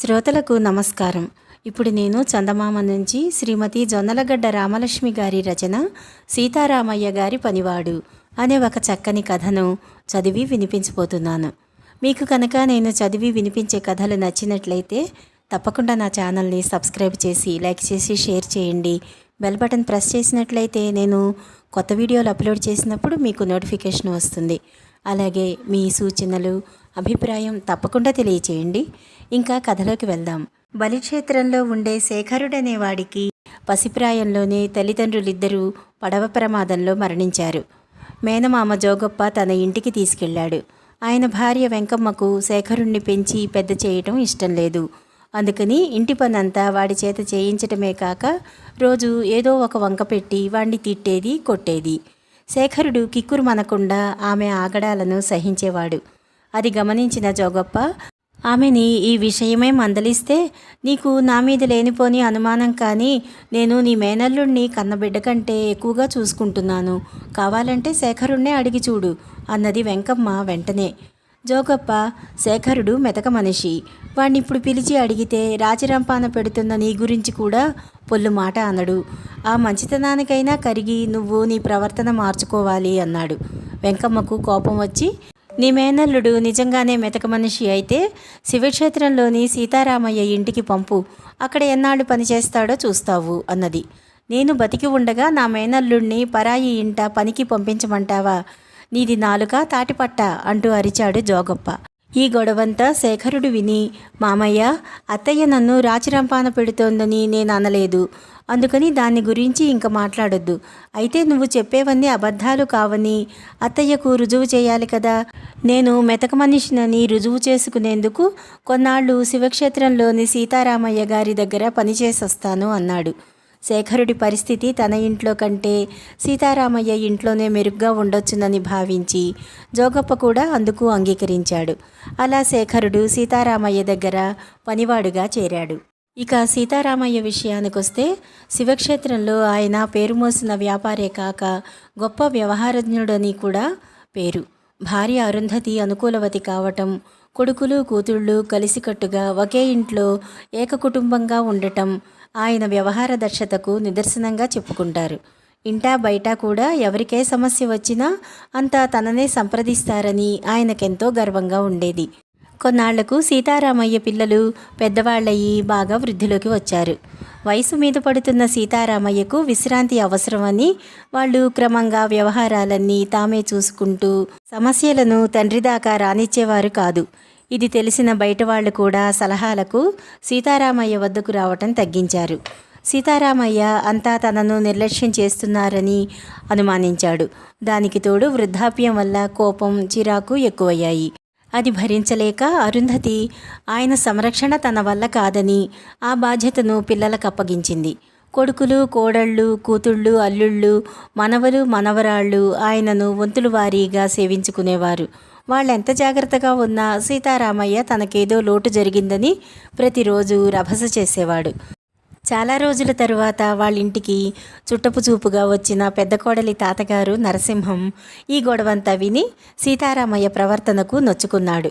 శ్రోతలకు నమస్కారం. ఇప్పుడు నేను చందమామ నుంచి శ్రీమతి జొన్నలగడ్డ రామలక్ష్మి గారి రచన సీతారామయ్య గారి పనివాడు అనే ఒక చక్కని కథను చదివి వినిపించబోతున్నాను. మీకు కనుక నేను చదివి వినిపించే కథలు నచ్చినట్లయితే తప్పకుండా నా ఛానల్ని సబ్స్క్రైబ్ చేసి లైక్ చేసి షేర్ చేయండి. బెల్ బటన్ ప్రెస్ చేసినట్లయితే నేను కొత్త వీడియోలు అప్లోడ్ చేసినప్పుడు మీకు నోటిఫికేషన్ వస్తుంది. అలాగే మీ సూచనలు అభిప్రాయం తప్పకుండా తెలియచేయండి. ఇంకా కథలోకి వెళ్దాం. బలిక్షేత్రంలో ఉండే శేఖరుడనే వాడికి పసిప్రాయంలోనే తల్లిదండ్రులిద్దరూ పడవ ప్రమాదంలో మరణించారు. మేనమామ జోగప్ప తన ఇంటికి తీసుకెళ్ళాడు ఆయన భార్య వెంకమ్మకు శేఖరుణ్ణి పెంచి పెద్ద చేయటం ఇష్టం లేదు. అందుకని ఇంటి పనంతా వాడి చేత చేయించటమే కాక రోజు ఏదో ఒక వంక పెట్టి వాణ్ణి తిట్టేది కొట్టేది. శేఖరుడు కిక్కురు మనకుండా ఆమె ఆగడాలను సహించేవాడు. అది గమనించిన జోగప్ప ఆమెని ఈ విషయమే మందలిస్తే నీకు నా మీద లేనిపోని అనుమానం కానీ నేను నీ మేనల్లుణ్ణి కన్నబిడ్డ కంటే ఎక్కువగా చూసుకుంటున్నాను. కావాలంటే శేఖరుణ్ణే అడిగి చూడు అన్నది వెంకమ్మ వెంటనే. జోగప్ప శేఖరుడు మెతక మనిషి. వాణ్ణి ఇప్పుడు పిలిచి అడిగితే రాజరంపాన పెడుతున్న నీ గురించి కూడా పొల్లు మాట అనడు. ఆ మంచితనానికైనా కరిగి నువ్వు నీ ప్రవర్తన మార్చుకోవాలి అన్నాడు. వెంకమ్మకు కోపం వచ్చి నీ మేనల్లుడు నిజంగానే మెతక మనిషి అయితే శివక్షేత్రంలోని సీతారామయ్య ఇంటికి పంపు. అక్కడ ఎన్నాళ్ళు పనిచేస్తాడో చూస్తావు అన్నది. నేను బతికి ఉండగా నా మేనల్లుడిని పరాయి ఇంట పనికి పంపించమంటావా? నీది నాలుక తాటిపట్ట అంటూ అరిచాడు జోగప్ప. ఈ గొడవంతా శేఖరుడు విని మామయ్య అత్తయ్య నన్ను రాచిరంపాన పెడుతోందని నేను అనలేదు. అందుకని దాని గురించి ఇంక మాట్లాడొద్దు. అయితే నువ్వు చెప్పేవన్నీ అబద్ధాలు కావని అత్తయ్యకు రుజువు చేయాలి కదా. నేను మెతక మనిషినని రుజువు చేసుకునేందుకు కొన్నాళ్ళు శివక్షేత్రంలోని సీతారామయ్య గారి దగ్గర పనిచేసొస్తాను అన్నాడు. శేఖరుడి పరిస్థితి తన ఇంట్లో కంటే సీతారామయ్య ఇంట్లోనే మెరుగ్గా ఉండొచ్చునని భావించి జోగప్ప కూడా అందుకు అంగీకరించాడు. అలా శేఖరుడు సీతారామయ్య దగ్గర పనివాడుగా చేరాడు. ఇక సీతారామయ్య విషయానికి వస్తే శివక్షేత్రంలో ఆయన పేరు మోసిన వ్యాపారే కాక గొప్ప వ్యవహారజ్ఞుడని కూడా పేరు. భార్య అరుంధతి అనుకూలవతి కావటం కొడుకులు కూతుళ్ళు కలిసికట్టుగా ఒకే ఇంట్లో ఏకకుటుంబంగా ఉండటం ఆయన వ్యవహార దక్షతకు నిదర్శనంగా చెప్పుకుంటారు. ఇంటా బయట కూడా ఎవరికే సమస్య వచ్చినా అంతా తననే సంప్రదిస్తారని ఆయనకెంతో గర్వంగా ఉండేది. కొన్నాళ్ళకు సీతారామయ్య పిల్లలు పెద్దవాళ్ళయి బాగా వృద్ధిలోకి వచ్చారు. వయసు మీద పడుతున్న సీతారామయ్యకు విశ్రాంతి అవసరమని వాళ్ళు క్రమంగా వ్యవహారాలన్నీ తామే చూసుకుంటూ సమస్యలను తండ్రి దాకా రానిచ్చేవారు కాదు. ఇది తెలిసిన బయట వాళ్ళు కూడా సలహాలకు సీతారామయ్య వద్దకు రావటం తగ్గించారు. సీతారామయ్య అంతా తనను నిర్లక్ష్యం చేస్తున్నారని అనుమానించాడు. దానికి తోడు వృద్ధాప్యం వల్ల కోపం చిరాకు ఎక్కువయ్యాయి. అది భరించలేక అరుంధతి ఆయన సంరక్షణ తన వల్ల కాదని ఆ బాధ్యతను పిల్లలకు అప్పగించింది. కొడుకులు కోడళ్ళు కూతుళ్ళు అల్లుళ్ళు మనవలు మనవరాళ్ళు ఆయనను వంతులు వారీగా సేవించుకునేవారు. వాళ్ళెంత జాగ్రత్తగా ఉన్నా సీతారామయ్య తనకేదో లోటు జరిగిందని ప్రతిరోజు రభస చేసేవాడు. చాలా రోజుల తరువాత వాళ్ళ ఇంటికి చుట్టపు చూపుగా వచ్చిన పెద్ద కోడలి తాతగారు నరసింహం ఈ గొడవంతా విని సీతారామయ్య ప్రవర్తనకు నొచ్చుకున్నాడు.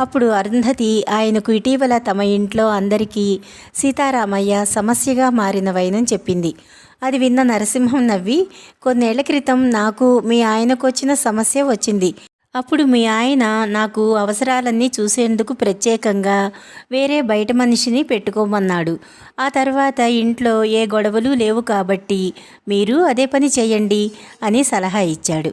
అప్పుడు అరుంధతి ఆయనకు ఇటీవల తమ ఇంట్లో అందరికీ సీతారామయ్య సమస్యగా మారిన వైనం చెప్పింది. అది విన్న నరసింహం నవ్వి కొన్నేళ్ళ క్రితం నాకు మీ ఆయనకు వచ్చిన సమస్య వచ్చింది. అప్పుడు మీ ఆయన నాకు అవసరాలన్నీ చూసేందుకు ప్రత్యేకంగా వేరే బయట మనిషిని పెట్టుకోమన్నాడు. ఆ తర్వాత ఇంట్లో ఏ గొడవలు లేవు కాబట్టి మీరు అదే పని చేయండి అని సలహా ఇచ్చాడు.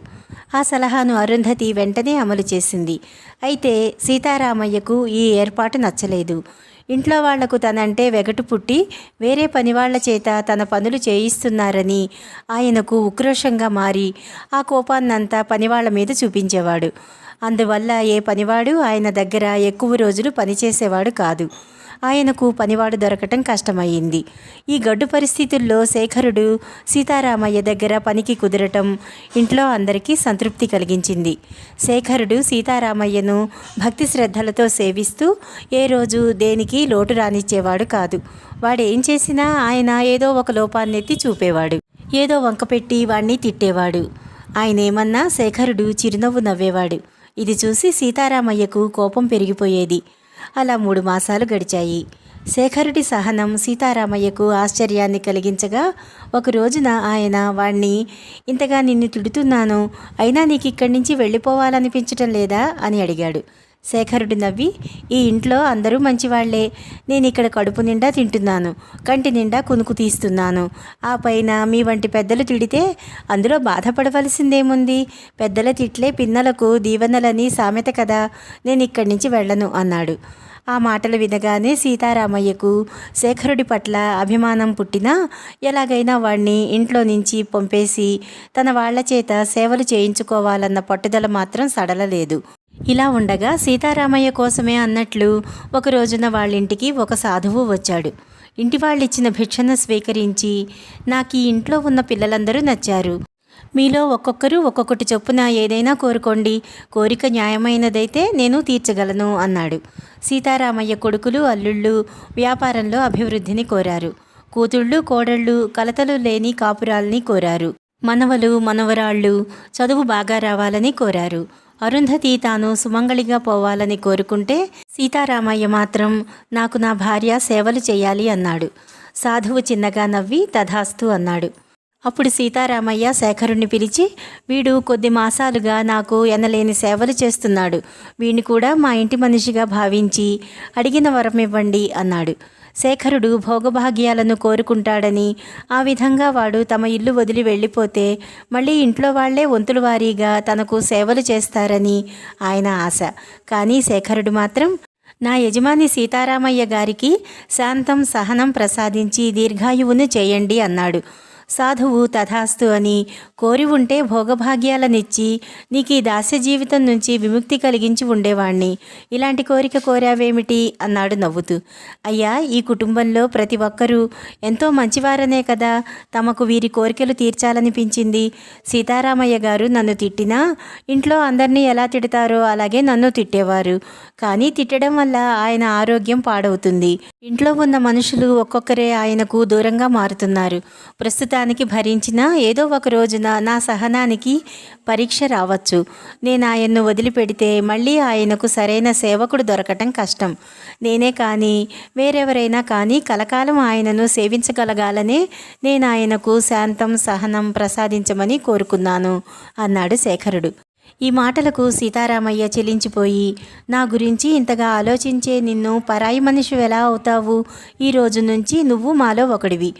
ఆ సలహాను అరుంధతి వెంటనే అమలు చేసింది. అయితే సీతారామయ్యకు ఈ ఏర్పాటు నచ్చలేదు. ఇంట్లో వాళ్ళకు తనంటే వెగటు పుట్టి వేరే పనివాళ్ళ చేత తన పనులు చేయిస్తున్నారని ఆయనకు ఉక్రోషంగా మారి ఆ కోపాన్నంతా పనివాళ్ళ మీద చూపించేవాడు. అందువల్ల ఏ పనివాడు ఆయన దగ్గర ఎక్కువ రోజులు పనిచేసేవాడు కాదు. ఆయనకు పనివాడు దొరకటం కష్టమయ్యింది. ఈ గడ్డు పరిస్థితుల్లో శేఖరుడు సీతారామయ్య దగ్గర పనికి కుదరటం ఇంట్లో అందరికీ సంతృప్తి కలిగించింది. శేఖరుడు సీతారామయ్యను భక్తి శ్రద్ధలతో సేవిస్తూ ఏ రోజు దేనికి లోటు రానిచ్చేవాడు కాదు. వాడేం చేసినా ఆయన ఏదో ఒక లోపాన్నెత్తి చూపేవాడు. ఏదో వంకపెట్టి వాణ్ణి తిట్టేవాడు. ఆయన ఏమన్నా శేఖరుడు చిరునవ్వు నవ్వేవాడు. ఇది చూసి సీతారామయ్యకు కోపం పెరిగిపోయేది. అలా మూడు మాసాలు గడిచాయి. శేఖరుడి సహనం సీతారామయ్యకు ఆశ్చర్యాన్ని కలిగించగా ఒక రోజున ఆయన వాణ్ణి ఇంతగా నిన్ను తిడుతున్నాను అయినా నీకు ఇక్కడి నుంచి వెళ్ళిపోవాలనిపించటం లేదా? అని అడిగాడు. శేఖరుడు నవ్వి ఈ ఇంట్లో అందరూ మంచివాళ్ళే. నేను ఇక్కడ కడుపు నిండా తింటున్నాను. కంటి నిండా కునుకు తీస్తున్నాను. ఆ పైన మీ వంటి పెద్దలు తిడితే అందులో బాధపడవలసిందేముంది? పెద్దల తిట్లే పిన్నలకు దీవెనలని సామెత కదా. నేను ఇక్కడి నుంచి వెళ్ళను అన్నాడు. ఆ మాటలు వినగానే సీతారామయ్యకు శేఖరుడి పట్ల అభిమానం పుట్టినా ఎలాగైనా వాణ్ణి ఇంట్లో నుంచి పంపేసి తన వాళ్ళ చేత సేవలు చేయించుకోవాలన్న పట్టుదల మాత్రం సడలలేదు. ఇలా ఉండగా సీతారామయ్య కోసమే అన్నట్లు ఒక రోజున వాళ్ళ ఇంటికి ఒక సాధువు వచ్చాడు. ఇంటి వాళ్ళిచ్చిన భిక్షను స్వీకరించి నాకు ఈ ఇంట్లో ఉన్న పిల్లలందరూ నచ్చారు. మీలో ఒక్కొక్కరు ఒక్కొక్కటి చొప్పున ఏదైనా కోరుకోండి కోరిక న్యాయమైనదైతే నేను తీర్చగలను అన్నాడు. సీతారామయ్య కొడుకులు అల్లుళ్ళు వ్యాపారంలో అభివృద్ధిని కోరారు. కూతుళ్ళు కోడళ్ళు కలతలు లేని కాపురాల్ని కోరారు. మనవలు మనవరాళ్ళు చదువు బాగా రావాలని కోరారు. అరుంధతి తాను సుమంగళిగా పోవాలని కోరుకుంటే సీతారామయ్య మాత్రం నాకు నా భార్య సేవలు చేయాలి అన్నాడు. సాధువు చిన్నగా నవ్వి తథాస్తు అన్నాడు. అప్పుడు సీతారామయ్య శేఖరుణ్ణి పిలిచి వీడు కొద్ది మాసాలుగా నాకు ఎనలేని సేవలు చేస్తున్నాడు. వీడిని కూడా మా ఇంటి మనిషిగా భావించి అడిగిన వరం ఇవ్వండి అన్నాడు. శేఖరుడు భోగభాగ్యాలను కోరుకుంటాడని ఆ విధంగా వాడు తమ ఇల్లు వదిలి వెళ్ళిపోతే మళ్ళీ ఇంట్లో వాళ్ళే వంతుల వారీగా తనకు సేవలు చేస్తారని ఆయన ఆశ. కానీ శేఖరుడు మాత్రం నా యజమాని సీతారామయ్య గారికి శాంతం సహనం ప్రసాదించి దీర్ఘాయువును చేయండి అన్నాడు. సాధువు తథాస్తు అని కోరి ఉంటే భోగభాగ్యాలనిచ్చి నీకు ఈ దాస్య జీవితం నుంచి విముక్తి కలిగించి ఉండేవాణ్ణి. ఇలాంటి కోరిక కోరావేమిటి? అన్నాడు నవ్వుతూ. అయ్యా ఈ కుటుంబంలో ప్రతి ఒక్కరూ ఎంతో మంచివారనే కదా. తమకు వీరి కోరికలు తీర్చాలనిపించింది. సీతారామయ్య గారు నన్ను తిట్టినా ఇంట్లో అందరినీ ఎలా తిడతారో అలాగే నన్ను తిట్టేవారు. కానీ తిట్టడం వల్ల ఆయన ఆరోగ్యం పాడవుతుంది. ఇంట్లో ఉన్న మనుషులు ఒక్కొక్కరే ఆయనకు దూరంగా మారుతున్నారు. ప్రస్తుతానికి భరించిన ఏదో ఒక రోజున నా సహనానికి పరీక్ష రావచ్చు. నేను ఆయన్ను వదిలిపెడితే మళ్ళీ ఆయనకు సరైన సేవకుడు దొరకటం కష్టం. నేనే కానీ వేరెవరైనా కానీ కలకాలం ఆయనను సేవించగలగాలనే నేను ఆయనకు శాంతం సహనం ప్రసాదించమని కోరుకున్నాను అన్నాడు శేఖరుడు. ఈ మాటలకు సీతారామయ్య చెలించిపోయి నా గురించి ఇంతగా ఆలోచించే నిన్ను పరాయి మనిషి ఎలా అవుతావు? ఈ రోజు నుంచి నువ్వు మాలో ఒకడివి.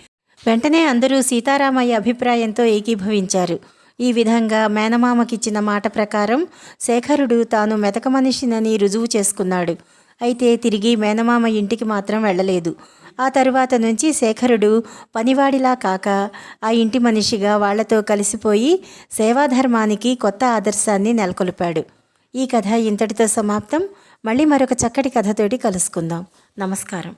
వెంటనే అందరూ సీతారామయ్య అభిప్రాయంతో ఏకీభవించారు. ఈ విధంగా మేనమామకిచ్చిన మాట ప్రకారం శేఖరుడు తాను మెతక మనిషినని రుజువు చేసుకున్నాడు. అయితే తిరిగి మేనమామ ఇంటికి మాత్రం వెళ్ళలేదు. ఆ తరువాత నుంచి శేఖరుడు పనివాడిలా కాక ఆ ఇంటి మనిషిగా వాళ్ళతో కలిసిపోయి సేవాధర్మానికి కొత్త ఆదర్శాన్ని నెలకొల్పాడు. ఈ కథ ఇంతటితో సమాప్తం. మళ్ళీ మరొక చక్కటి కథతోటి కలుసుకుందాం. నమస్కారం.